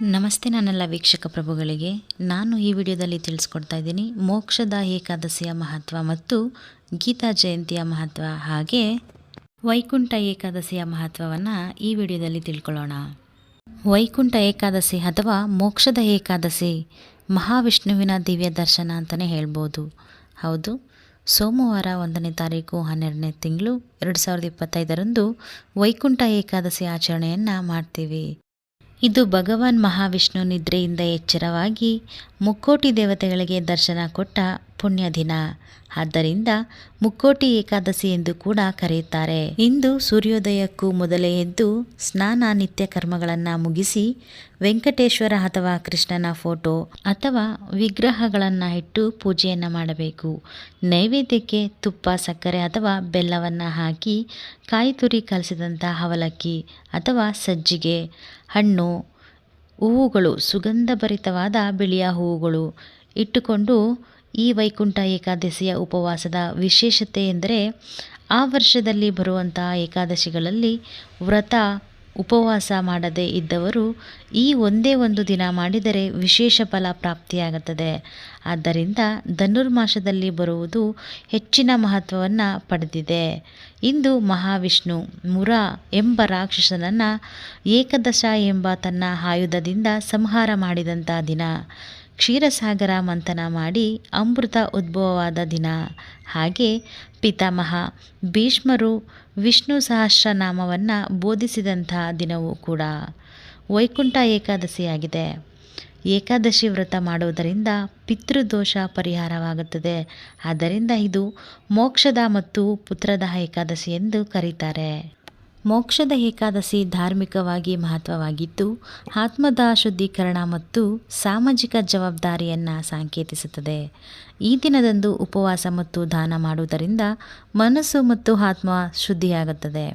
ನಮಸ್ತೆ ನನ್ನೆಲ್ಲ ವೀಕ್ಷಕ ಪ್ರಭುಗಳಿಗೆ. ನಾನು ಈ ವಿಡಿಯೋದಲ್ಲಿ ತಿಳಿಸ್ಕೊಡ್ತಾ ಇದ್ದೀನಿ ಮೋಕ್ಷದ ಏಕಾದಶಿಯ ಮಹತ್ವ ಮತ್ತು ಗೀತಾ ಜಯಂತಿಯ ಮಹತ್ವ ಹಾಗೆ ವೈಕುಂಠ ಏಕಾದಶಿಯ ಮಹತ್ವವನ್ನು ಈ ವಿಡಿಯೋದಲ್ಲಿ ತಿಳ್ಕೊಳ್ಳೋಣ. ವೈಕುಂಠ ಏಕಾದಶಿ ಅಥವಾ ಮೋಕ್ಷದ ಏಕಾದಶಿ ಮಹಾವಿಷ್ಣುವಿನ ದಿವ್ಯ ದರ್ಶನ ಅಂತಲೇ ಹೇಳ್ಬೋದು. ಹೌದು, ಸೋಮವಾರ ಒಂದನೇ ತಾರೀಕು ಹನ್ನೆರಡನೇ ತಿಂಗಳು ಎರಡು ಸಾವಿರದ ಇಪ್ಪತ್ತೈದರಂದು ವೈಕುಂಠ ಏಕಾದಶಿ ಆಚರಣೆಯನ್ನು ಮಾಡ್ತೀವಿ. ಇದು ಭಗವಾನ್ ಮಹಾವಿಷ್ಣು ನಿದ್ರೆಯಿಂದ ಎಚ್ಚರವಾಗಿ ಮುಕ್ಕೋಟಿ ದೇವತೆಗಳಿಗೆ ದರ್ಶನ ಕೊಟ್ಟ ಪುಣ್ಯ ದಿನ ಆದ್ದರಿಂದ ಮುಕ್ಕೋಟಿ ಏಕಾದಶಿ ಎಂದು ಕೂಡ ಕರೆಯುತ್ತಾರೆ. ಇಂದು ಸೂರ್ಯೋದಯಕ್ಕೂ ಮೊದಲೇ ಎದ್ದು ಸ್ನಾನ ನಿತ್ಯ ಕರ್ಮಗಳನ್ನು ಮುಗಿಸಿ ವೆಂಕಟೇಶ್ವರ ಅಥವಾ ಕೃಷ್ಣನ ಫೋಟೋ ಅಥವಾ ವಿಗ್ರಹಗಳನ್ನು ಇಟ್ಟು ಪೂಜೆಯನ್ನು ಮಾಡಬೇಕು. ನೈವೇದ್ಯಕ್ಕೆ ತುಪ್ಪ, ಸಕ್ಕರೆ ಅಥವಾ ಬೆಲ್ಲವನ್ನು ಹಾಕಿ ಕಾಯಿ ತುರಿ ಕಲಸಿದಂಥ ಅವಲಕ್ಕಿ ಅಥವಾ ಸಜ್ಜಿಗೆ ಹಣ್ಣು ಹೂವುಗಳು, ಸುಗಂಧಭರಿತವಾದ ಬಿಳಿಯ ಹೂವುಗಳು. ಇಟ್ಟುಕೊಂಡು ಈ ವೈಕುಂಠ ಏಕಾದಶಿಯ ಉಪವಾಸದ ವಿಶೇಷತೆ ಎಂದರೆ, ಆ ವರ್ಷದಲ್ಲಿ ಬರುವಂತಹ ಏಕಾದಶಿಗಳಲ್ಲಿ ವ್ರತ ಉಪವಾಸ ಮಾಡದೇ ಇದ್ದವರು ಈ ಒಂದೇ ಒಂದು ದಿನ ಮಾಡಿದರೆ ವಿಶೇಷ ಫಲ ಪ್ರಾಪ್ತಿಯಾಗುತ್ತದೆ. ಆದ್ದರಿಂದ ಧನುರ್ಮಾಸದಲ್ಲಿ ಬರುವುದು ಹೆಚ್ಚಿನ ಮಹತ್ವವನ್ನು ಪಡೆದಿದೆ. ಇಂದು ಮಹಾವಿಷ್ಣು ಮುರ ಎಂಬ ರಾಕ್ಷಸನನ್ನು ಏಕದಶ ಎಂಬ ತನ್ನ ಆಯುಧದಿಂದ ಸಂಹಾರ ಮಾಡಿದಂಥ ದಿನ. ಕ್ಷೀರಸಾಗರ ಮಂಥನ ಮಾಡಿ ಅಮೃತ ಉದ್ಭವವಾದ ದಿನ. ಹಾಗೆ ಪಿತಾಮಹ ಭೀಷ್ಮರು ವಿಷ್ಣು ಸಹಸ್ರನಾಮವನ್ನು ಬೋಧಿಸಿದಂಥ ದಿನವೂ ಕೂಡ. ವೈಕುಂಠ ಏಕಾದಶಿಯಾಗಿದೆ. ಏಕಾದಶಿ ವ್ರತ ಮಾಡುವುದರಿಂದ ಪಿತೃದೋಷ ಪರಿಹಾರವಾಗುತ್ತದೆ. ಆದ್ದರಿಂದ ಇದು ಮೋಕ್ಷದ ಮತ್ತು ಪುತ್ರದ ಏಕಾದಶಿ ಎಂದು ಕರೀತಾರೆ. ಮೋಕ್ಷದ ಏಕಾದಶಿ ಧಾರ್ಮಿಕವಾಗಿ ಮಹತ್ವವಾಗಿದ್ದು ಆತ್ಮದ ಶುದ್ಧೀಕರಣ ಮತ್ತು ಸಾಮಾಜಿಕ ಜವಾಬ್ದಾರಿಯನ್ನು ಸಂಕೇತಿಸುತ್ತದೆ. ಈ ದಿನದಂದು ಉಪವಾಸ ಮತ್ತು ದಾನ ಮಾಡುವುದರಿಂದ ಮನಸ್ಸು ಮತ್ತು ಆತ್ಮ ಶುದ್ಧಿಯಾಗುತ್ತದೆ.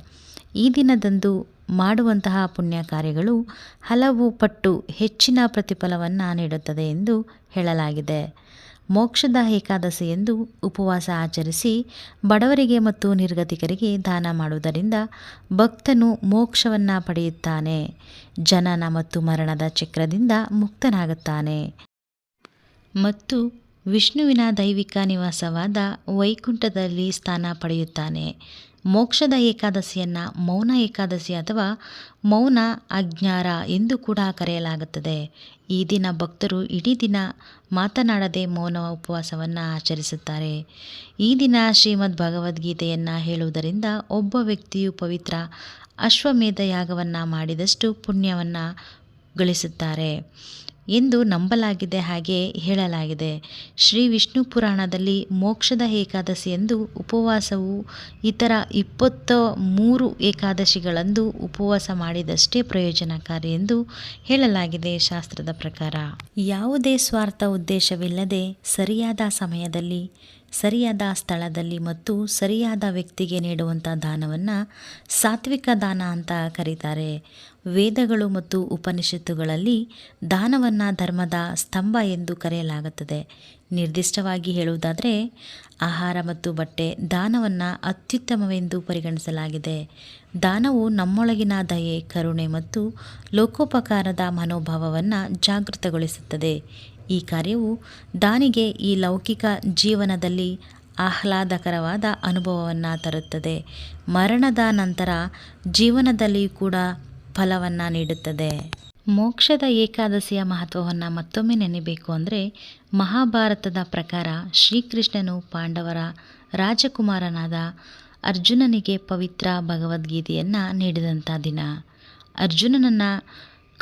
ಈ ದಿನದಂದು ಮಾಡುವಂತಹ ಪುಣ್ಯ ಕಾರ್ಯಗಳು ಹಲವು ಪಟ್ಟು ಹೆಚ್ಚಿನ ಪ್ರತಿಫಲವನ್ನು ನೀಡುತ್ತದೆ ಎಂದು ಹೇಳಲಾಗಿದೆ. ಮೋಕ್ಷದ ಏಕಾದಶಿ ಎಂದು ಉಪವಾಸ ಆಚರಿಸಿ ಬಡವರಿಗೆ ಮತ್ತು ನಿರ್ಗತಿಕರಿಗೆ ದಾನ ಮಾಡುವುದರಿಂದ ಭಕ್ತನು ಮೋಕ್ಷವನ್ನು ಪಡೆಯುತ್ತಾನೆ. ಜನನ ಮತ್ತು ಮರಣದ ಚಕ್ರದಿಂದ ಮುಕ್ತನಾಗುತ್ತಾನೆ. ಮತ್ತು ವಿಷ್ಣುವಿನ ದೈವಿಕ ನಿವಾಸವಾದ ವೈಕುಂಠದಲ್ಲಿ ಸ್ಥಾನ ಪಡೆಯುತ್ತಾನೆ. ಮೋಕ್ಷದ ಏಕಾದಶಿಯನ್ನು ಮೌನ ಏಕಾದಶಿ ಅಥವಾ ಮೌನ ಅಜ್ಞಾರ ಎಂದು ಕೂಡ ಕರೆಯಲಾಗುತ್ತದೆ. ಈ ದಿನ ಭಕ್ತರು ಇಡೀ ದಿನ ಮಾತನಾಡದೆ ಮೌನ ಉಪವಾಸವನ್ನು ಆಚರಿಸುತ್ತಾರೆ. ಈ ದಿನ ಶ್ರೀಮದ್ ಭಗವದ್ಗೀತೆಯನ್ನು ಹೇಳುವುದರಿಂದ ಒಬ್ಬ ವ್ಯಕ್ತಿಯು ಪವಿತ್ರ ಅಶ್ವಮೇಧ ಯಾಗವನ್ನು ಮಾಡಿದಷ್ಟು ಪುಣ್ಯವನ್ನು ಗಳಿಸುತ್ತಾರೆ. ಎಂದು ನಂಬಲಾಗಿದೆ ಹಾಗೆ ಹೇಳಲಾಗಿದೆ. ಶ್ರೀ ವಿಷ್ಣು ಪುರಾಣದಲ್ಲಿ ಮೋಕ್ಷದ ಏಕಾದಶಿ ಎಂದು ಉಪವಾಸವು ಇತರ ಇಪ್ಪತ್ತ ಮೂರು ಏಕಾದಶಿಗಳಂದು ಉಪವಾಸ ಮಾಡಿದಷ್ಟೇ ಪ್ರಯೋಜನಕಾರಿ ಎಂದು ಹೇಳಲಾಗಿದೆ ಶಾಸ್ತ್ರದ ಪ್ರಕಾರ. ಯಾವುದೇ ಸ್ವಾರ್ಥ ಉದ್ದೇಶವಿಲ್ಲದೆ ಸರಿಯಾದ ಸಮಯದಲ್ಲಿ, ಸರಿಯಾದ ಸ್ಥಳದಲ್ಲಿ ಮತ್ತು ಸರಿಯಾದ ವ್ಯಕ್ತಿಗೆ ನೀಡುವಂಥ ದಾನವನ್ನು ಸಾತ್ವಿಕ ದಾನ ಅಂತ ಕರೀತಾರೆ. ವೇದಗಳು ಮತ್ತು ಉಪನಿಷತ್ತುಗಳಲ್ಲಿ ದಾನವನ್ನು ಧರ್ಮದ ಸ್ತಂಭ ಎಂದು ಕರೆಯಲಾಗುತ್ತದೆ. ನಿರ್ದಿಷ್ಟವಾಗಿ ಹೇಳುವುದಾದರೆ, ಆಹಾರ ಮತ್ತು ಬಟ್ಟೆ ದಾನವನ್ನು ಅತ್ಯುತ್ತಮವೆಂದು ಪರಿಗಣಿಸಲಾಗಿದೆ. ದಾನವು ನಮ್ಮೊಳಗಿನ ದಯೆ, ಕರುಣೆ ಮತ್ತು ಲೋಕೋಪಕಾರದ ಮನೋಭಾವವನ್ನು ಜಾಗೃತಗೊಳಿಸುತ್ತದೆ. ಈ ಕಾರ್ಯವು ದಾನಿಗೆ ಈ ಲೌಕಿಕ ಜೀವನದಲ್ಲಿ ಆಹ್ಲಾದಕರವಾದ ಅನುಭವವನ್ನು ತರುತ್ತದೆ. ಮರಣದ ನಂತರ ಜೀವನದಲ್ಲಿ ಕೂಡ ಫಲವನ್ನು ನೀಡುತ್ತದೆ. ಮೋಕ್ಷದ ಏಕಾದಶಿಯ ಮಹತ್ವವನ್ನು ಮತ್ತೊಮ್ಮೆ ನೆನೆಬೇಕು ಅಂದರೆ ಮಹಾಭಾರತದ ಪ್ರಕಾರ ಶ್ರೀಕೃಷ್ಣನು ಪಾಂಡವರ ರಾಜಕುಮಾರನಾದ ಅರ್ಜುನನಿಗೆ ಪವಿತ್ರ ಭಗವದ್ಗೀತೆಯನ್ನು ನೀಡಿದಂಥ ದಿನ. ಅರ್ಜುನನನ್ನು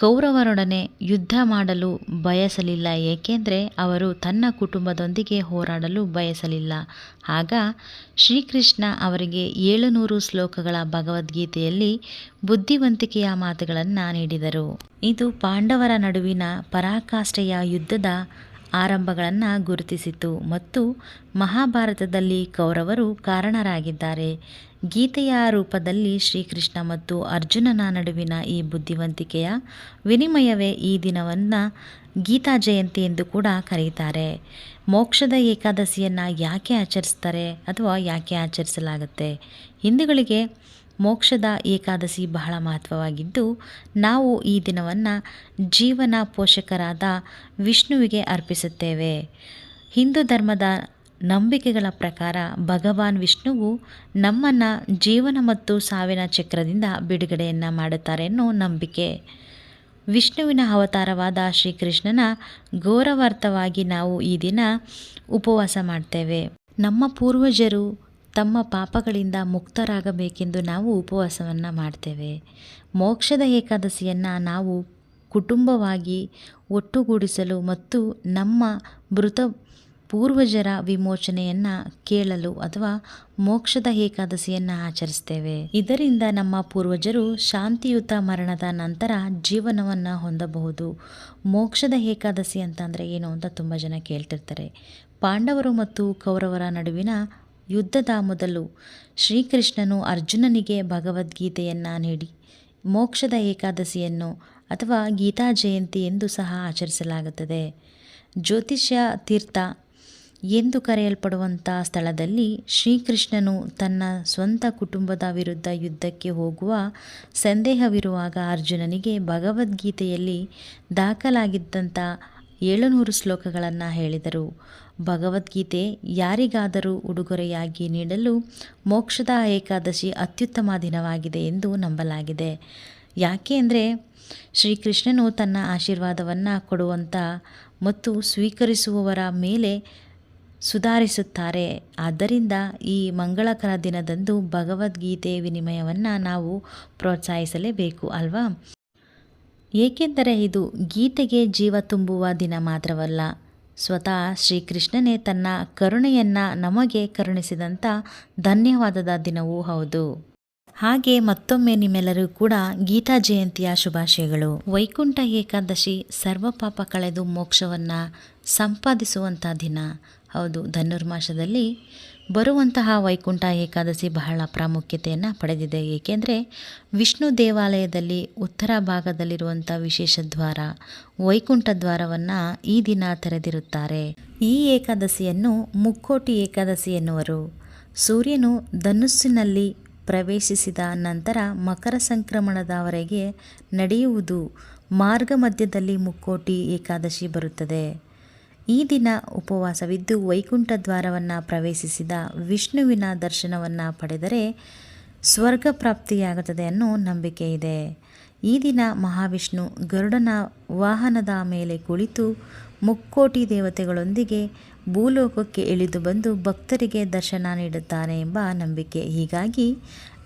ಕೌರವರೊಡನೆ ಯುದ್ಧ ಮಾಡಲು ಬಯಸಲಿಲ್ಲ, ಏಕೆಂದರೆ ಅವರು ತನ್ನ ಕುಟುಂಬದೊಂದಿಗೆ ಹೋರಾಡಲು ಬಯಸಲಿಲ್ಲ. ಆಗ ಶ್ರೀಕೃಷ್ಣ ಅವರಿಗೆ ಏಳುನೂರು ಶ್ಲೋಕಗಳ ಭಗವದ್ಗೀತೆಯಲ್ಲಿ ಬುದ್ಧಿವಂತಿಕೆಯ ಮಾತುಗಳನ್ನು ನೀಡಿದರು. ಇದು ಪಾಂಡವರ ನಡುವಿನ ಪರಾಕಾಷ್ಠೆಯ ಯುದ್ಧದ ಆರಂಭಗಳನ್ನು ಗುರುತಿಸಿತು ಮತ್ತು ಮಹಾಭಾರತದಲ್ಲಿ ಕೌರವರು ಕಾರಣರಾಗಿದ್ದಾರೆ. ಗೀತೆಯ ರೂಪದಲ್ಲಿ ಶ್ರೀಕೃಷ್ಣ ಮತ್ತು ಅರ್ಜುನನ ನಡುವಿನ ಈ ಬುದ್ಧಿವಂತಿಕೆಯ ವಿನಿಮಯವೇ ಈ ದಿನವನ್ನು ಗೀತಾ ಜಯಂತಿ ಎಂದು ಕೂಡ ಕರೀತಾರೆ. ಮೋಕ್ಷದ ಏಕಾದಶಿಯನ್ನು ಯಾಕೆ ಆಚರಿಸ್ತಾರೆ ಅಥವಾ ಯಾಕೆ ಆಚರಿಸಲಾಗುತ್ತೆ? ಹಿಂದೂಗಳಿಗೆ ಮೋಕ್ಷದ ಏಕಾದಶಿ ಬಹಳ ಮಹತ್ವವಾಗಿದ್ದು, ನಾವು ಈ ದಿನವನ್ನು ಜೀವನ ಪೋಷಕರಾದ ವಿಷ್ಣುವಿಗೆ ಅರ್ಪಿಸುತ್ತೇವೆ. ಹಿಂದೂ ಧರ್ಮದ ನಂಬಿಕೆಗಳ ಪ್ರಕಾರ ಭಗವಾನ್ ವಿಷ್ಣುವು ನಮ್ಮನ್ನು ಜೀವನ ಮತ್ತು ಸಾವಿನ ಚಕ್ರದಿಂದ ಬಿಡುಗಡೆಯನ್ನು ಮಾಡುತ್ತಾರೆ ಎನ್ನುವ ನಂಬಿಕೆ. ವಿಷ್ಣುವಿನ ಅವತಾರವಾದ ಶ್ರೀಕೃಷ್ಣನ ಗೌರವಾರ್ಥವಾಗಿ ನಾವು ಈ ದಿನ ಉಪವಾಸ ಮಾಡ್ತೇವೆ. ನಮ್ಮ ಪೂರ್ವಜರು ತಮ್ಮ ಪಾಪಗಳಿಂದ ಮುಕ್ತರಾಗಬೇಕೆಂದು ನಾವು ಉಪವಾಸವನ್ನು ಮಾಡ್ತೇವೆ. ಮೋಕ್ಷದ ಏಕಾದಶಿಯನ್ನು ನಾವು ಕುಟುಂಬವಾಗಿ ಒಟ್ಟುಗೂಡಿಸಲು ಮತ್ತು ನಮ್ಮ ಮೃತ ಪೂರ್ವಜರ ವಿಮೋಚನೆಯನ್ನು ಕೇಳಲು ಅಥವಾ ಮೋಕ್ಷದ ಏಕಾದಶಿಯನ್ನು ಆಚರಿಸ್ತೇವೆ. ಇದರಿಂದ ನಮ್ಮ ಪೂರ್ವಜರು ಶಾಂತಿಯುತ ಮರಣದ ನಂತರ ಜೀವನವನ್ನು ಹೊಂದಬಹುದು. ಮೋಕ್ಷದ ಏಕಾದಶಿ ಅಂತಂದರೆ ಏನು ಅಂತ ತುಂಬ ಜನ ಕೇಳ್ತಿರ್ತಾರೆ. ಪಾಂಡವರು ಮತ್ತು ಕೌರವರ ನಡುವಿನ ಯುದ್ಧದ ಮೊದಲು ಶ್ರೀಕೃಷ್ಣನು ಅರ್ಜುನನಿಗೆ ಭಗವದ್ಗೀತೆಯನ್ನು ನೀಡಿ, ಮೋಕ್ಷದ ಏಕಾದಶಿಯನ್ನು ಅಥವಾ ಗೀತಾ ಜಯಂತಿ ಎಂದು ಸಹ ಆಚರಿಸಲಾಗುತ್ತದೆ. ಜ್ಯೋತಿಷ್ಯ ತೀರ್ಥ ಎಂದು ಕರೆಯಲ್ಪಡುವಂಥ ಸ್ಥಳದಲ್ಲಿ ಶ್ರೀಕೃಷ್ಣನು ತನ್ನ ಸ್ವಂತ ಕುಟುಂಬದ ವಿರುದ್ಧ ಯುದ್ಧಕ್ಕೆ ಹೋಗುವ ಸಂದೇಹವಿರುವಾಗ ಅರ್ಜುನನಿಗೆ ಭಗವದ್ಗೀತೆಯಲ್ಲಿ ದಾಖಲಾಗಿದ್ದಂಥ ಏಳುನೂರು ಶ್ಲೋಕಗಳನ್ನು ಹೇಳಿದರು. ಭಗವದ್ಗೀತೆ ಯಾರಿಗಾದರೂ ಉಡುಗೊರೆಯಾಗಿ ನೀಡಲು ಮೋಕ್ಷದ ಏಕಾದಶಿ ಅತ್ಯುತ್ತಮ ದಿನವಾಗಿದೆ ಎಂದು ನಂಬಲಾಗಿದೆ. ಯಾಕೆ ಅಂದರೆ ಶ್ರೀಕೃಷ್ಣನು ತನ್ನ ಆಶೀರ್ವಾದವನ್ನು ಕೊಡುವಂಥ ಮತ್ತು ಸ್ವೀಕರಿಸುವವರ ಮೇಲೆ ಸುಧಾರಿಸುತ್ತಾರೆ. ಆದ್ದರಿಂದ ಈ ಮಂಗಳಕರ ದಿನದಂದು ಭಗವದ್ಗೀತೆ ವಿನಿಮಯವನ್ನು ನಾವು ಪ್ರೋತ್ಸಾಹಿಸಲೇಬೇಕು ಅಲ್ವಾ? ಏಕೆಂದರೆ ಇದು ಗೀತೆಗೆ ಜೀವ ತುಂಬುವ ದಿನ ಮಾತ್ರವಲ್ಲ. ಸ್ವತಃ ಶ್ರೀಕೃಷ್ಣನೇ ತನ್ನ ಕರುಣೆಯನ್ನು ನಮಗೆ ಕರುಣಿಸಿದಂಥ ಧನ್ಯವಾದದ ದಿನವೂ ಹೌದು. ಹಾಗೆ ಮತ್ತೊಮ್ಮೆ ನಿಮ್ಮೆಲ್ಲರೂ ಕೂಡ ಗೀತಾ ಜಯಂತಿಯ ಶುಭಾಶಯಗಳು. ವೈಕುಂಠ ಏಕಾದಶಿ ಸರ್ವ ಪಾಪ ಕಳೆದು ಮೋಕ್ಷವನ್ನು ಸಂಪಾದಿಸುವಂಥ ದಿನ. ಹೌದು, ಧನುರ್ಮಾಸದಲ್ಲಿ ಬರುವಂತಹ ವೈಕುಂಠ ಏಕಾದಶಿ ಬಹಳ ಪ್ರಾಮುಖ್ಯತೆಯನ್ನು ಪಡೆದಿದೆ. ಏಕೆಂದರೆ ವಿಷ್ಣು ದೇವಾಲಯದಲ್ಲಿ ಉತ್ತರ ಭಾಗದಲ್ಲಿರುವಂಥ ವಿಶೇಷ ದ್ವಾರ, ವೈಕುಂಠ ದ್ವಾರವನ್ನು ಈ ದಿನ ತೆರೆದಿರುತ್ತಾರೆ. ಈ ಏಕಾದಶಿಯನ್ನು ಮುಕ್ಕೋಟಿ ಏಕಾದಶಿ ಎನ್ನುವರು. ಸೂರ್ಯನು ಧನುಸ್ಸಿನಲ್ಲಿ ಪ್ರವೇಶಿಸಿದ ನಂತರ ಮಕರ ಸಂಕ್ರಮಣದವರೆಗೆ ನಡೆಯುವುದು ಮಾರ್ಗ ಮಧ್ಯದಲ್ಲಿ ಮುಕ್ಕೋಟಿ ಏಕಾದಶಿ ಬರುತ್ತದೆ. ಈ ದಿನ ಉಪವಾಸವಿದ್ದು ವೈಕುಂಠ ದ್ವಾರವನ್ನು ಪ್ರವೇಶಿಸಿದ ವಿಷ್ಣುವಿನ ದರ್ಶನವನ್ನು ಪಡೆದರೆ ಸ್ವರ್ಗ ಪ್ರಾಪ್ತಿಯಾಗುತ್ತದೆ ಅನ್ನೋ ನಂಬಿಕೆ ಇದೆ. ಈ ದಿನ ಮಹಾವಿಷ್ಣು ಗರುಡನ ವಾಹನದ ಮೇಲೆ ಕುಳಿತು ಮುಕ್ಕೋಟಿ ದೇವತೆಗಳೊಂದಿಗೆ ಭೂಲೋಕಕ್ಕೆ ಇಳಿದು ಬಂದು ಭಕ್ತರಿಗೆ ದರ್ಶನ ನೀಡುತ್ತಾನೆ ಎಂಬ ನಂಬಿಕೆ. ಹೀಗಾಗಿ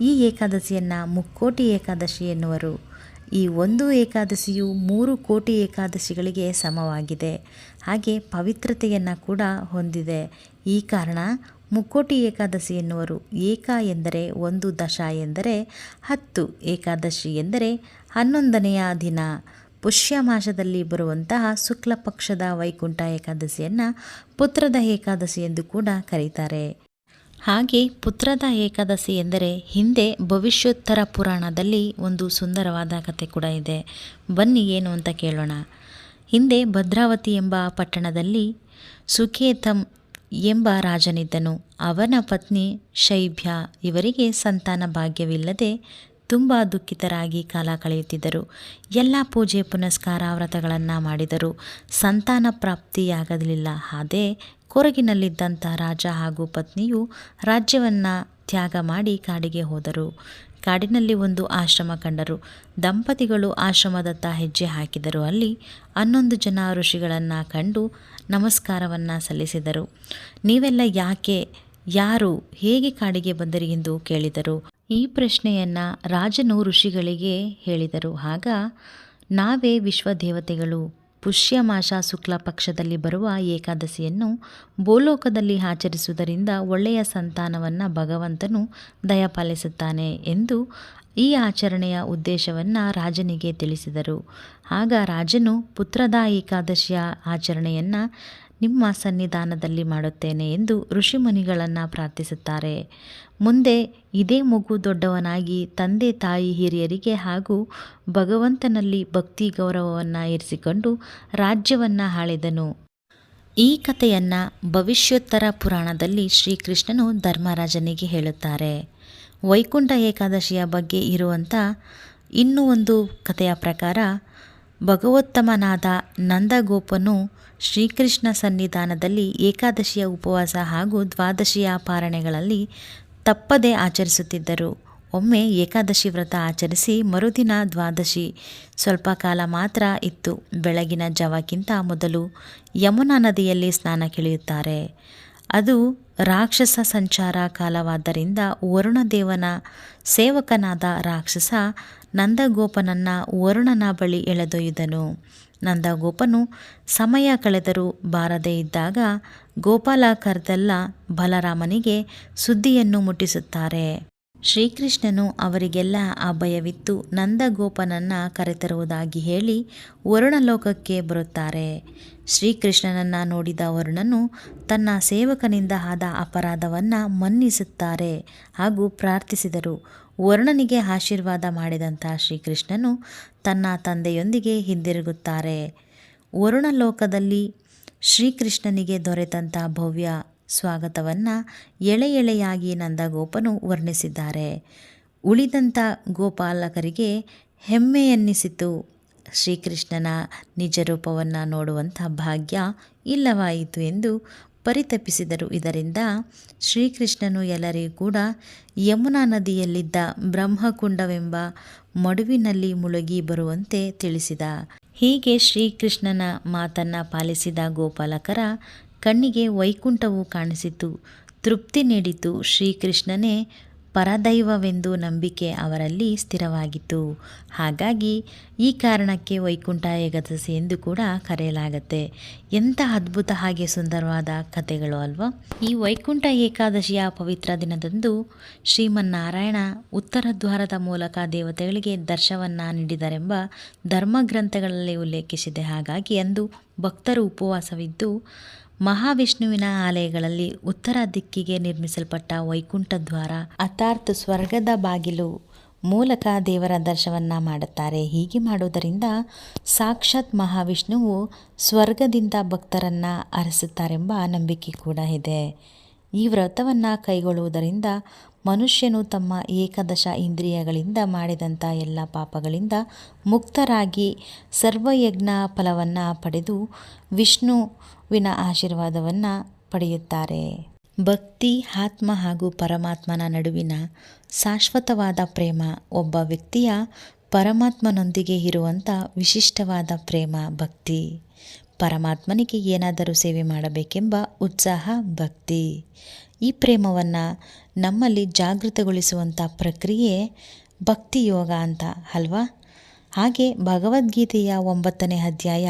ಈ ಏಕಾದಶಿಯನ್ನು ಮುಕ್ಕೋಟಿ ಏಕಾದಶಿ ಎನ್ನುವರು. ಈ ಒಂದು ಏಕಾದಶಿಯು ಮೂರು ಕೋಟಿ ಏಕಾದಶಿಗಳಿಗೆ ಸಮವಾಗಿದೆ. ಹಾಗೆ ಪವಿತ್ರತೆಯನ್ನು ಕೂಡ ಹೊಂದಿದೆ. ಈ ಕಾರಣ ಮುಕ್ಕೋಟಿ ಏಕಾದಶಿ ಎನ್ನುವರು. ಏಕ ಎಂದರೆ ಒಂದು ದಶ ಎಂದರೆ ಹತ್ತು. ಏಕಾದಶಿ ಎಂದರೆ ಹನ್ನೊಂದನೆಯ ದಿನ. ಪುಷ್ಯ ಮಾಸದಲ್ಲಿ ಬರುವಂತಹ ಶುಕ್ಲ ಪಕ್ಷದ ವೈಕುಂಠ ಏಕಾದಶಿಯನ್ನು ಪುತ್ರದ ಏಕಾದಶಿ ಎಂದು ಕೂಡ ಕರೀತಾರೆ. ಹಾಗೆ ಪುತ್ರದ ಏಕಾದಶಿ ಎಂದರೆ ಹಿಂದೆ ಭವಿಷ್ಯೋತ್ತರ ಪುರಾಣದಲ್ಲಿ ಒಂದು ಸುಂದರವಾದ ಕಥೆ ಕೂಡ ಇದೆ. ಬನ್ನಿ ಏನು ಅಂತ ಕೇಳೋಣ. ಹಿಂದೆ ಭದ್ರಾವತಿ ಎಂಬ ಪಟ್ಟಣದಲ್ಲಿ ಸುಖೇತಂ ಎಂಬ ರಾಜನಿದ್ದನು. ಅವನ ಪತ್ನಿ ಶೈಭ್ಯ ಇವರಿಗೆ ಸಂತಾನ ಭಾಗ್ಯವಿಲ್ಲದೆ ತುಂಬ ದುಃಖಿತರಾಗಿ ಕಾಲ ಕಳೆಯುತ್ತಿದ್ದರು. ಎಲ್ಲ ಪೂಜೆ ಪುನಸ್ಕಾರ ವ್ರತಗಳನ್ನು ಮಾಡಿದರು ಸಂತಾನ ಪ್ರಾಪ್ತಿಯಾಗಲಿಲ್ಲ. ಅದೇ ಕೊರಗಿನಲ್ಲಿದ್ದಂಥ ರಾಜ ಹಾಗೂ ಪತ್ನಿಯು ರಾಜ್ಯವನ್ನು ತ್ಯಾಗ ಮಾಡಿ ಕಾಡಿಗೆ ಹೋದರು. ಕಾಡಿನಲ್ಲಿ ಒಂದು ಆಶ್ರಮ ಕಂಡರು. ದಂಪತಿಗಳು ಆಶ್ರಮದತ್ತ ಹೆಜ್ಜೆ ಹಾಕಿದರು. ಅಲ್ಲಿ ಹನ್ನೊಂದು ಜನ ಋಷಿಗಳನ್ನು ಕಂಡು ನಮಸ್ಕಾರವನ್ನು ಸಲ್ಲಿಸಿದರು. ನೀವೆಲ್ಲ ಯಾಕೆ, ಯಾರು, ಹೇಗೆ ಕಾಡಿಗೆ ಬಂದರಿ ಎಂದು ಕೇಳಿದರು. ಈ ಪ್ರಶ್ನೆಯನ್ನು ರಾಜನು ಋಷಿಗಳಿಗೆ ಹೇಳಿದರು. ಆಗ ನಾವೇ ವಿಶ್ವದೇವತೆಗಳು ಪುಷ್ಯ ಮಾಸ ಶುಕ್ಲ ಪಕ್ಷದಲ್ಲಿ ಬರುವ ಏಕಾದಶಿಯನ್ನು ಭೂಲೋಕದಲ್ಲಿ ಆಚರಿಸುವುದರಿಂದ ಒಳ್ಳೆಯ ಸಂತಾನವನ್ನು ಭಗವಂತನು ದಯಪಾಲಿಸುತ್ತಾನೆ ಎಂದು ಈ ಆಚರಣೆಯ ಉದ್ದೇಶವನ್ನು ರಾಜನಿಗೆ ತಿಳಿಸಿದರು. ಆಗ ರಾಜನು ಪುತ್ರದ ಏಕಾದಶಿಯ ಆಚರಣೆಯನ್ನು ನಿಮ್ಮ ಸನ್ನಿಧಾನದಲ್ಲಿ ಮಾಡುತ್ತೇನೆ ಎಂದು ಋಷಿಮುನಿಗಳನ್ನು ಪ್ರಾರ್ಥಿಸುತ್ತಾರೆ. ಮುಂದೆ ಇದೇ ಮಗು ದೊಡ್ಡವನಾಗಿ ತಂದೆ ತಾಯಿ ಹಿರಿಯರಿಗೆ ಹಾಗೂ ಭಗವಂತನಲ್ಲಿ ಭಕ್ತಿ ಗೌರವವನ್ನು ಇರಿಸಿಕೊಂಡು ರಾಜ್ಯವನ್ನು ಆಳಿದನು ಈ ಕಥೆಯನ್ನು ಭವಿಷ್ಯೋತ್ತರ ಪುರಾಣದಲ್ಲಿ ಶ್ರೀಕೃಷ್ಣನು ಧರ್ಮರಾಜನಿಗೆ ಹೇಳುತ್ತಾರೆ. ವೈಕುಂಠ ಏಕಾದಶಿಯ ಬಗ್ಗೆ ಇರುವಂಥ ಇನ್ನೂ ಒಂದು ಕಥೆಯ ಪ್ರಕಾರ ಭಗವೋತ್ತಮನಾದ ನಂದಗೋಪನು ಶ್ರೀಕೃಷ್ಣ ಸನ್ನಿಧಾನದಲ್ಲಿ ಏಕಾದಶಿಯ ಉಪವಾಸ ಹಾಗೂ ದ್ವಾದಶಿಯ ಪಾರಣೆಗಳಲ್ಲಿ ತಪ್ಪದೇ ಆಚರಿಸುತ್ತಿದ್ದರು. ಒಮ್ಮೆ ಏಕಾದಶಿ ವ್ರತ ಆಚರಿಸಿ ಮರುದಿನ ದ್ವಾದಶಿ. ಸ್ವಲ್ಪ ಕಾಲ ಮಾತ್ರ ಇತ್ತು. ಬೆಳಗಿನ ಜವಕ್ಕಿಂತ ಮೊದಲು ಯಮುನಾ ನದಿಯಲ್ಲಿ ಸ್ನಾನಕ್ಕಿಳಿಯುತ್ತಾರೆ ಅದು ರಾಕ್ಷಸ ಸಂಚಾರ ಕಾಲವಾದ್ದರಿಂದ ವರುಣದೇವನ ಸೇವಕನಾದ ರಾಕ್ಷಸ ನಂದಗೋಪನನ್ನ ವರುಣನ ಬಳಿ ಎಳೆದೊಯ್ದನು. ನಂದಗೋಪನು ಸಮಯ ಕಳೆದರೂ ಬಾರದೇ ಇದ್ದಾಗ ಗೋಪಾಲ ಕರ್ದೆಲ್ಲ ಬಲರಾಮನಿಗೆ ಸುದ್ದಿಯನ್ನು ಮುಟ್ಟಿಸುತ್ತಾರೆ. ಶ್ರೀಕೃಷ್ಣನು ಅವರಿಗೆಲ್ಲ ಅಭಯವಿತ್ತು ನಂದಗೋಪನನ್ನ ಕರೆತರುವುದಾಗಿ ಹೇಳಿ ವರುಣಲೋಕಕ್ಕೆ ಬರುತ್ತಾರೆ. ಶ್ರೀಕೃಷ್ಣನನ್ನ ನೋಡಿದ ವರುಣನು ತನ್ನ ಸೇವಕನಿಂದ ಆದ ಅಪರಾಧವನ್ನು ಮನ್ನಿಸುತ್ತಾರೆ ಹಾಗೂ ಪ್ರಾರ್ಥಿಸಿದರು. ವರುಣನಿಗೆ ಆಶೀರ್ವಾದ ಮಾಡಿದಂಥ ಶ್ರೀಕೃಷ್ಣನು ತನ್ನ ತಂದೆಯೊಂದಿಗೆ ಹಿಂದಿರುಗುತ್ತಾರೆ. ವರುಣ ಲೋಕದಲ್ಲಿ ಶ್ರೀಕೃಷ್ಣನಿಗೆ ದೊರೆತಂಥ ಭವ್ಯ ಸ್ವಾಗತವನ್ನು ಎಳೆ ಎಳೆಯಾಗಿ ನಂದಗೋಪನು ವರ್ಣಿಸಿದ್ದಾರೆ. ಉಳಿದಂಥ ಗೋಪಾಲಕರಿಗೆ ಹೆಮ್ಮೆಯನ್ನಿಸಿತು ಶ್ರೀಕೃಷ್ಣನ ನಿಜ ರೂಪವನ್ನು ನೋಡುವಂಥ ಭಾಗ್ಯ ಇಲ್ಲವಾಯಿತು ಎಂದು ಪರಿತಪಿಸಿದರು. ಇದರಿಂದ ಶ್ರೀಕೃಷ್ಣನು ಎಲ್ಲರಿಗೂ ಕೂಡ ಯಮುನಾ ನದಿಯಲ್ಲಿದ್ದ ಬ್ರಹ್ಮಕುಂಡವೆಂಬ ಮಡುವಿನಲ್ಲಿ ಮುಳುಗಿ ಬರುವಂತೆ ತಿಳಿಸಿದ. ಹೀಗೆ ಶ್ರೀಕೃಷ್ಣನ ಮಾತನ್ನು ಪಾಲಿಸಿದ ಗೋಪಾಲಕರ ಕಣ್ಣಿಗೆ ವೈಕುಂಠವು ಕಾಣಿಸಿತು. ತೃಪ್ತಿ ನೀಡಿತು ಶ್ರೀಕೃಷ್ಣನೇ ಪರದೈವವೆಂದು ನಂಬಿಕೆ ಅವರಲ್ಲಿ ಸ್ಥಿರವಾಗಿತ್ತು. ಹಾಗಾಗಿ ಈ ಕಾರಣಕ್ಕೆ ವೈಕುಂಠ ಏಕದಶಿ ಎಂದು ಕೂಡ ಕರೆಯಲಾಗತ್ತೆ. ಎಂಥ ಅದ್ಭುತ ಹಾಗೆ ಸುಂದರವಾದ ಕಥೆಗಳು ಅಲ್ವಾ? ಈ ವೈಕುಂಠ ಏಕಾದಶಿಯ ಪವಿತ್ರ ದಿನದಂದು ಶ್ರೀಮನ್ನಾರಾಯಣ ಉತ್ತರ ದ್ವಾರದ ಮೂಲಕ ದೇವತೆಗಳಿಗೆ ದರ್ಶವನ್ನ ನೀಡಿದರೆಂಬ ಧರ್ಮಗ್ರಂಥಗಳಲ್ಲಿ ಉಲ್ಲೇಖಿಸಿದೆ. ಹಾಗಾಗಿ ಅಂದು ಭಕ್ತರು ಉಪವಾಸವಿದ್ದು ಮಹಾವಿಷ್ಣುವಿನ ಆಲಯಗಳಲ್ಲಿ ಉತ್ತರ ದಿಕ್ಕಿಗೆ ನಿರ್ಮಿಸಲ್ಪಟ್ಟ ವೈಕುಂಠ ದ್ವಾರ ಸ್ವರ್ಗದ ಬಾಗಿಲು ಮೂಲಕ ದೇವರ ದರ್ಶನವನ್ನು ಮಾಡುತ್ತಾರೆ. ಹೀಗೆ ಮಾಡುವುದರಿಂದ ಸಾಕ್ಷಾತ್ ಮಹಾವಿಷ್ಣುವು ಸ್ವರ್ಗದಿಂದ ಭಕ್ತರನ್ನು ಅರಸುತ್ತಾರೆಂಬ ನಂಬಿಕೆ ಕೂಡ ಇದೆ. ಈ ವ್ರತವನ್ನು ಕೈಗೊಳ್ಳುವುದರಿಂದ ಮನುಷ್ಯನು ತಮ್ಮ ಏಕದಶ ಇಂದ್ರಿಯಗಳಿಂದ ಮಾಡಿದಂಥ ಎಲ್ಲ ಪಾಪಗಳಿಂದ ಮುಕ್ತರಾಗಿ ಸರ್ವಯಜ್ಞ ಫಲವನ್ನು ಪಡೆದು ವಿಷ್ಣುವಿನ ಆಶೀರ್ವಾದವನ್ನು ಪಡೆಯುತ್ತಾರೆ. ಭಕ್ತಿ, ಆತ್ಮ ಹಾಗೂ ಪರಮಾತ್ಮನ ನಡುವಿನ ಶಾಶ್ವತವಾದ ಪ್ರೇಮ ಒಬ್ಬ ವ್ಯಕ್ತಿಯ ಪರಮಾತ್ಮನೊಂದಿಗೆ ಇರುವಂಥ ವಿಶಿಷ್ಟವಾದ ಪ್ರೇಮ, ಭಕ್ತಿ. ಪರಮಾತ್ಮನಿಗೆ ಏನಾದರೂ ಸೇವೆ ಮಾಡಬೇಕೆಂಬ ಉತ್ಸಾಹ, ಭಕ್ತಿ. ಈ ಪ್ರೇಮವನ್ನು ನಮ್ಮಲ್ಲಿ ಜಾಗೃತಗೊಳಿಸುವಂಥ ಪ್ರಕ್ರಿಯೆ ಭಕ್ತಿ ಯೋಗ ಅಂತ, ಅಲ್ವಾ? ಹಾಗೆ ಭಗವದ್ಗೀತೆಯ ಒಂಬತ್ತನೇ ಅಧ್ಯಾಯ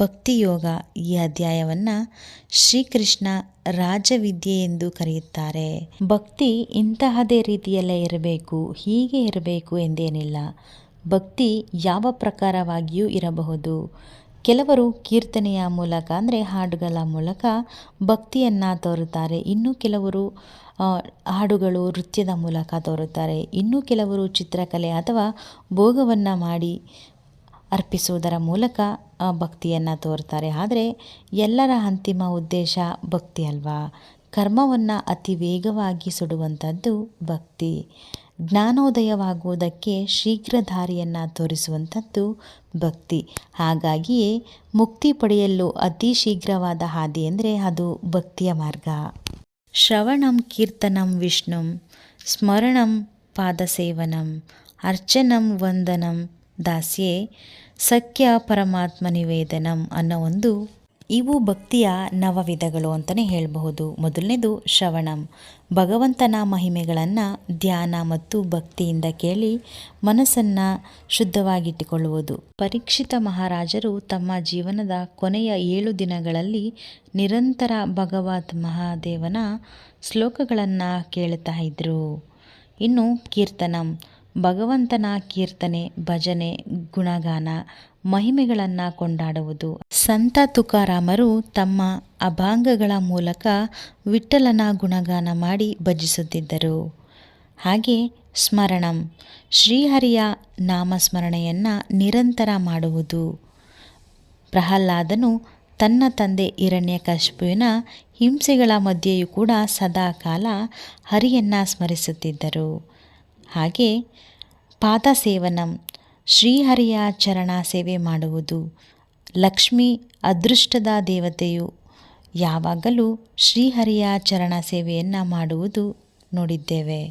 ಭಕ್ತಿ ಯೋಗ ಈ ಅಧ್ಯಾಯವನ್ನು ಶ್ರೀಕೃಷ್ಣ ರಾಜವಿದ್ಯೆ ಎಂದು ಕರೆಯುತ್ತಾರೆ. ಭಕ್ತಿ ಇಂತಹದೇ ರೀತಿಯಲ್ಲೇ ಇರಬೇಕು, ಹೀಗೆ ಇರಬೇಕು ಎಂದೇನಿಲ್ಲ. ಭಕ್ತಿ ಯಾವ ಪ್ರಕಾರವಾಗಿಯೂ ಇರಬಹುದು. ಕೆಲವರು ಕೀರ್ತನೆಯ ಮೂಲಕ ಅಂದರೆ ಹಾಡುಗಳ ಮೂಲಕ ಭಕ್ತಿಯನ್ನು ತೋರುತ್ತಾರೆ. ಇನ್ನು ಕೆಲವರು ಹಾಡುಗಳು ನೃತ್ಯದ ಮೂಲಕ ತೋರುತ್ತಾರೆ. ಇನ್ನು ಕೆಲವರು ಚಿತ್ರಕಲೆ ಅಥವಾ ಭೋಗವನ್ನು ಮಾಡಿ ಅರ್ಪಿಸುವುದರ ಮೂಲಕ ಭಕ್ತಿಯನ್ನು ತೋರ್ತಾರೆ. ಆದರೆ ಎಲ್ಲರ ಅಂತಿಮ ಉದ್ದೇಶ ಭಕ್ತಿ ಅಲ್ವಾ? ಕರ್ಮವನ್ನು ಅತಿ ವೇಗವಾಗಿ ಸುಡುವಂಥದ್ದು ಭಕ್ತಿ. ಜ್ಞಾನೋದಯವಾಗುವುದಕ್ಕೆ ಶೀಘ್ರ ದಾರಿಯನ್ನು ತೋರಿಸುವಂಥದ್ದು ಭಕ್ತಿ. ಹಾಗಾಗಿಯೇ ಮುಕ್ತಿ ಪಡೆಯಲು ಅತಿ ಶೀಘ್ರವಾದ ಹಾದಿ ಅಂದರೆ ಅದು ಭಕ್ತಿಯ ಮಾರ್ಗ. ಶ್ರವಣಂ ಕೀರ್ತನಂ ವಿಷ್ಣುಂ, ಸ್ಮರಣಂ ಪಾದಸೇವನಂ, ಅರ್ಚನಂ ವಂದನಂ ದಾಸ್ಯೆ, ಸಖ್ಯ ಪರಮಾತ್ಮ ನಿವೇದನಂ ಅನ್ನೋ ಒಂದು ಇವು ಭಕ್ತಿಯ ನವವಿಧಗಳು ಅಂತಲೇ ಹೇಳಬಹುದು. ಮೊದಲನೇದು ಶ್ರವಣಂ. ಭಗವಂತನ ಮಹಿಮೆಗಳನ್ನು ಧ್ಯಾನ ಮತ್ತು ಭಕ್ತಿಯಿಂದ ಕೇಳಿ ಮನಸ್ಸನ್ನು ಶುದ್ಧವಾಗಿಟ್ಟುಕೊಳ್ಳುವುದು. ಪರೀಕ್ಷಿತ ಮಹಾರಾಜರು ತಮ್ಮ ಜೀವನದ ಕೊನೆಯ ಏಳು ದಿನಗಳಲ್ಲಿ ನಿರಂತರ ಭಗವತ್ ಮಹಾದೇವನ ಶ್ಲೋಕಗಳನ್ನು ಕೇಳುತ್ತಾ ಇದ್ದರು ಇನ್ನು ಕೀರ್ತನಂ. ಭಗವಂತನ ಕೀರ್ತನೆ, ಭಜನೆ, ಗುಣಗಾನ, ಮಹಿಮೆಗಳನ್ನು ಕೊಂಡಾಡುವುದು. ಸಂತ ತುಕಾರಾಮರು ತಮ್ಮ ಅಭಾಂಗಗಳ ಮೂಲಕ ವಿಠಲನ ಗುಣಗಾನ ಮಾಡಿ ಭಜಿಸುತ್ತಿದ್ದರು. ಹಾಗೆ ಸ್ಮರಣಂ, ಶ್ರೀಹರಿಯ ನಾಮಸ್ಮರಣೆಯನ್ನು ನಿರಂತರ ಮಾಡುವುದು. ಪ್ರಹ್ಲಾದನು ತನ್ನ ತಂದೆ ಹಿರಣ್ಯಕಶಿಪುವಿನ ಹಿಂಸೆಗಳ ಮಧ್ಯೆಯೂ ಕೂಡ ಸದಾಕಾಲ ಹರಿಯನ್ನು ಸ್ಮರಿಸುತ್ತಿದ್ದರು. ಹಾಗೆ ಪಾದಸೇವನಂ ಶ್ರೀಹರಿಯ ಚರಣ ಸೇವೆ ಮಾಡುವುದು ಲಕ್ಷ್ಮಿ ಅದೃಷ್ಟದ ದೇವತೆಯು. ಯಾವಾಗಲೂ ಶ್ರೀಹರಿಯ ಚರಣ ಸೇವೆಯನ್ನು ಮಾಡುವುದು ನೋಡಿದ್ದೇವೆ.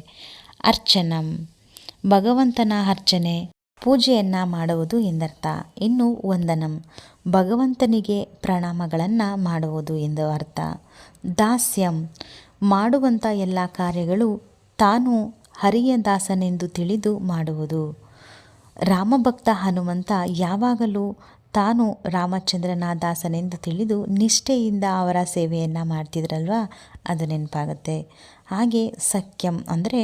ಅರ್ಚನಂ, ಭಗವಂತನ ಅರ್ಚನೆ, ಪೂಜೆಯನ್ನು ಮಾಡುವುದು ಎಂದರ್ಥ. ಇನ್ನು ವಂದನಂ, ಭಗವಂತನಿಗೆ ಪ್ರಣಾಮಗಳನ್ನು ಮಾಡುವುದು ಎಂದು ಅರ್ಥ. ದಾಸ್ಯಂ ಮಾಡುವಂಥ ಎಲ್ಲ ಕಾರ್ಯಗಳು ತಾನು ಹರಿಯ ದಾಸನೆಂದು ತಿಳಿದು ಮಾಡುವುದು. ರಾಮಭಕ್ತ ಹನುಮಂತ ಯಾವಾಗಲೂ ತಾನು ರಾಮಚಂದ್ರನ ದಾಸನೆಂದು ತಿಳಿದು ನಿಷ್ಠೆಯಿಂದ ಅವರ ಸೇವೆಯನ್ನು ಮಾಡ್ತಿದ್ರಲ್ವ? ಅದು ನೆನಪಾಗುತ್ತೆ. ಹಾಗೆ ಸಖ್ಯಂ ಅಂದರೆ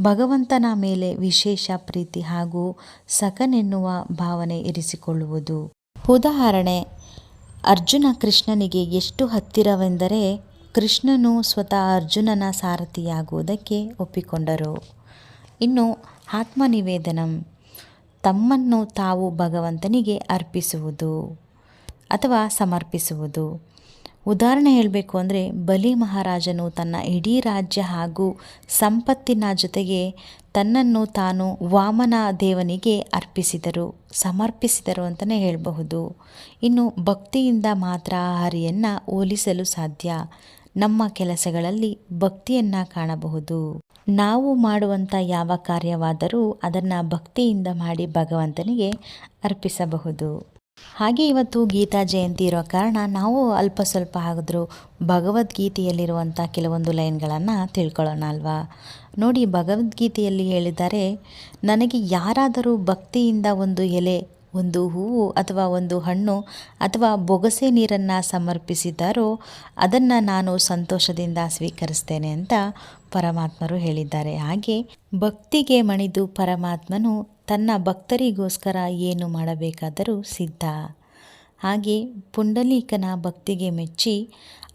ಭಗವಂತನ ಮೇಲೆ ವಿಶೇಷ ಪ್ರೀತಿ ಹಾಗೂ ಸಖನೆನ್ನುವ ಭಾವನೆ ಇರಿಸಿಕೊಳ್ಳುವುದು. ಉದಾಹರಣೆ, ಅರ್ಜುನ ಕೃಷ್ಣನಿಗೆ ಎಷ್ಟು ಹತ್ತಿರವೆಂದರೆ ಕೃಷ್ಣನು ಸ್ವತಃ ಅರ್ಜುನನ ಸಾರಥಿಯಾಗುವುದಕ್ಕೆ ಒಪ್ಪಿಕೊಂಡರು. ಇನ್ನು ಆತ್ಮನಿವೇದನಂ ತಮ್ಮನ್ನು ತಾವು ಭಗವಂತನಿಗೆ ಅರ್ಪಿಸುವುದು ಅಥವಾ ಸಮರ್ಪಿಸುವುದು. ಉದಾಹರಣೆ ಹೇಳಬೇಕು ಅಂದರೆ ಬಲಿ ಮಹಾರಾಜನು ತನ್ನ ಇಡೀ ರಾಜ್ಯ ಹಾಗೂ ಸಂಪತ್ತಿನ ಜೊತೆಗೆ ತನ್ನನ್ನು ತಾನು ವಾಮನ ದೇವನಿಗೆ ಅರ್ಪಿಸಿದರು, ಸಮರ್ಪಿಸಿದರು ಅಂತಲೇ ಹೇಳಬಹುದು. ಇನ್ನು ಭಕ್ತಿಯಿಂದ ಮಾತ್ರ ಹರಿಯನ್ನು ಹೋಲಿಸಲು ಸಾಧ್ಯ. ನಮ್ಮ ಕೆಲಸಗಳಲ್ಲಿ ಭಕ್ತಿಯನ್ನು ಕಾಣಬಹುದು. ನಾವು ಮಾಡುವಂಥ ಯಾವ ಕಾರ್ಯವಾದರೂ ಅದನ್ನು ಭಕ್ತಿಯಿಂದ ಮಾಡಿ ಭಗವಂತನಿಗೆ ಅರ್ಪಿಸಬಹುದು. ಹಾಗೆ ಇವತ್ತು ಗೀತಾ ಜಯಂತಿ ಇರೋ ಕಾರಣ ನಾವು ಅಲ್ಪ ಸ್ವಲ್ಪ ಆಗಿದ್ರು ಭಗವದ್ಗೀತೆಯಲ್ಲಿರುವಂಥ ಕೆಲವೊಂದು ಲೈನ್ಗಳನ್ನು ತಿಳ್ಕೊಳ್ಳೋಣ ಅಲ್ವಾ? ನೋಡಿ, ಭಗವದ್ಗೀತೆಯಲ್ಲಿ ಹೇಳಿದ್ದಾರೆ, ನನಗೆ ಯಾರಾದರೂ ಭಕ್ತಿಯಿಂದ ಒಂದು ಎಲೆ, ಒಂದು ಹೂವು ಅಥವಾ ಒಂದು ಹಣ್ಣು ಅಥವಾ ಬೊಗಸೆ ನೀರನ್ನು ಸಮರ್ಪಿಸಿದ್ದಾರೋ ಅದನ್ನು ನಾನು ಸಂತೋಷದಿಂದ ಸ್ವೀಕರಿಸ್ತೇನೆ ಅಂತ ಪರಮಾತ್ಮರು ಹೇಳಿದ್ದಾರೆ. ಹಾಗೆ ಭಕ್ತಿಗೆ ಮಣಿದು ಪರಮಾತ್ಮನು ತನ್ನ ಭಕ್ತರಿಗೋಸ್ಕರ ಏನು ಮಾಡಬೇಕಾದರೂ ಸಿದ್ಧ. ಹಾಗೆ ಪುಂಡಲೀಕನ ಭಕ್ತಿಗೆ ಮೆಚ್ಚಿ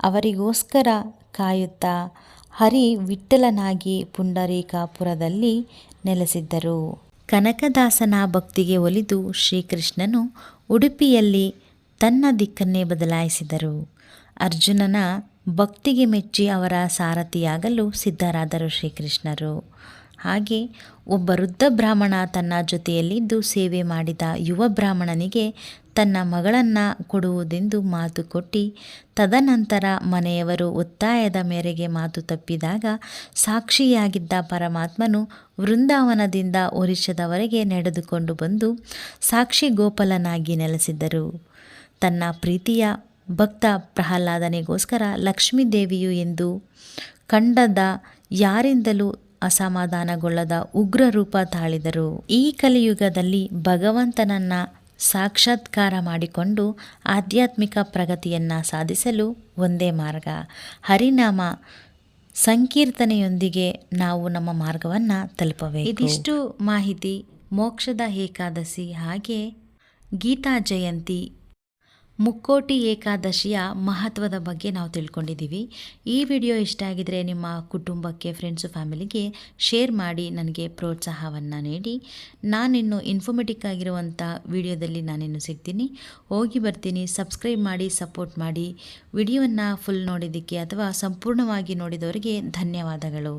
ಅವರಿಗೋಸ್ಕರ ಕಾಯುತ್ತಾ ಹರಿ ವಿಠಲನಾಗಿ ಪುಂಡರೀಕಾಪುರದಲ್ಲಿ ನೆಲೆಸಿದ್ದರು. ಕನಕದಾಸನ ಭಕ್ತಿಗೆ ಒಲಿದು ಶ್ರೀಕೃಷ್ಣನು ಉಡುಪಿಯಲ್ಲಿ ತನ್ನ ದಿಕ್ಕನ್ನೇ ಬದಲಾಯಿಸಿದರು. ಅರ್ಜುನನ ಭಕ್ತಿಗೆ ಮೆಚ್ಚಿ ಅವರ ಸಾರಥಿಯಾಗಲು ಸಿದ್ಧರಾದರು ಶ್ರೀಕೃಷ್ಣರು. ಹಾಗೆ ಒಬ್ಬ ವೃದ್ಧ ಬ್ರಾಹ್ಮಣ ತನ್ನ ಜೊತೆಯಲ್ಲಿದ್ದು ಸೇವೆ ಮಾಡಿದ ಯುವ ಬ್ರಾಹ್ಮಣನಿಗೆ ತನ್ನ ಮಗಳನ್ನು ಕೊಡುವುದೆಂದು ಮಾತು ಕೊಟ್ಟು, ತದನಂತರ ಮನೆಯವರು ಒತ್ತಾಯದ ಮೇರೆಗೆ ಮಾತು ತಪ್ಪಿದಾಗ ಸಾಕ್ಷಿಯಾಗಿದ್ದ ಪರಮಾತ್ಮನು ವೃಂದಾವನದಿಂದ ಒರಿಷದವರೆಗೆ ನಡೆದುಕೊಂಡು ಬಂದು ಸಾಕ್ಷಿ ಗೋಪಾಲನಾಗಿ ನೆಲೆಸಿದ್ದರು. ತನ್ನ ಪ್ರೀತಿಯ ಭಕ್ತ ಪ್ರಹ್ಲಾದನಿಗೋಸ್ಕರ ಲಕ್ಷ್ಮೀದೇವಿಯು ಎಂದು ಕಂಡದ ಯಾರಿಂದಲೂ ಅಸಮಾಧಾನಗೊಳ್ಳದ ಉಗ್ರ ರೂಪ ತಾಳಿದರು. ಈ ಕಲಿಯುಗದಲ್ಲಿ ಭಗವಂತನನ್ನ ಸಾಕ್ಷಾತ್ಕಾರ ಮಾಡಿಕೊಂಡು ಆಧ್ಯಾತ್ಮಿಕ ಪ್ರಗತಿಯನ್ನು ಸಾಧಿಸಲು ಒಂದೇ ಮಾರ್ಗ. ಹರಿನಾಮ ಸಂಕೀರ್ತನೆಯೊಂದಿಗೆ ನಾವು ನಮ್ಮ ಮಾರ್ಗವನ್ನು ತಲುಪಬೇಕು. ಇದಿಷ್ಟು ಮಾಹಿತಿ ಮೋಕ್ಷದ ಏಕಾದಶಿ ಹಾಗೆ ಗೀತಾ ಜಯಂತಿ ಮುಕ್ಕೋಟಿ ಏಕಾದಶಿಯ ಮಹತ್ವದ ಬಗ್ಗೆ ನಾವು ತಿಳ್ಕೊಂಡಿದ್ದೀವಿ. ಈ ವಿಡಿಯೋ ಇಷ್ಟ ಆಗಿದರೆ ನಿಮ್ಮ ಕುಟುಂಬಕ್ಕೆ ಫ್ರೆಂಡ್ಸು ಫ್ಯಾಮಿಲಿಗೆ ಶೇರ್ ಮಾಡಿ, ನನಗೆ ಪ್ರೋತ್ಸಾಹವನ್ನು ನೀಡಿ. ನಾನಿನ್ನು ಇನ್ಫಾರ್ಮೇಟಿಕ್ ಆಗಿರುವಂಥ ವಿಡಿಯೋದಲ್ಲಿ ನಾನಿನ್ನು ಸಿಗ್ತೀನಿ. ಹೋಗಿ ಬರ್ತೀನಿ ಸಬ್ಸ್ಕ್ರೈಬ್ ಮಾಡಿ ಸಪೋರ್ಟ್ ಮಾಡಿ. ವಿಡಿಯೋವನ್ನು ಫುಲ್ ನೋಡಿದ್ದಕ್ಕೆ ಅಥವಾ ಸಂಪೂರ್ಣವಾಗಿ ನೋಡಿದವರಿಗೆ ಧನ್ಯವಾದಗಳು.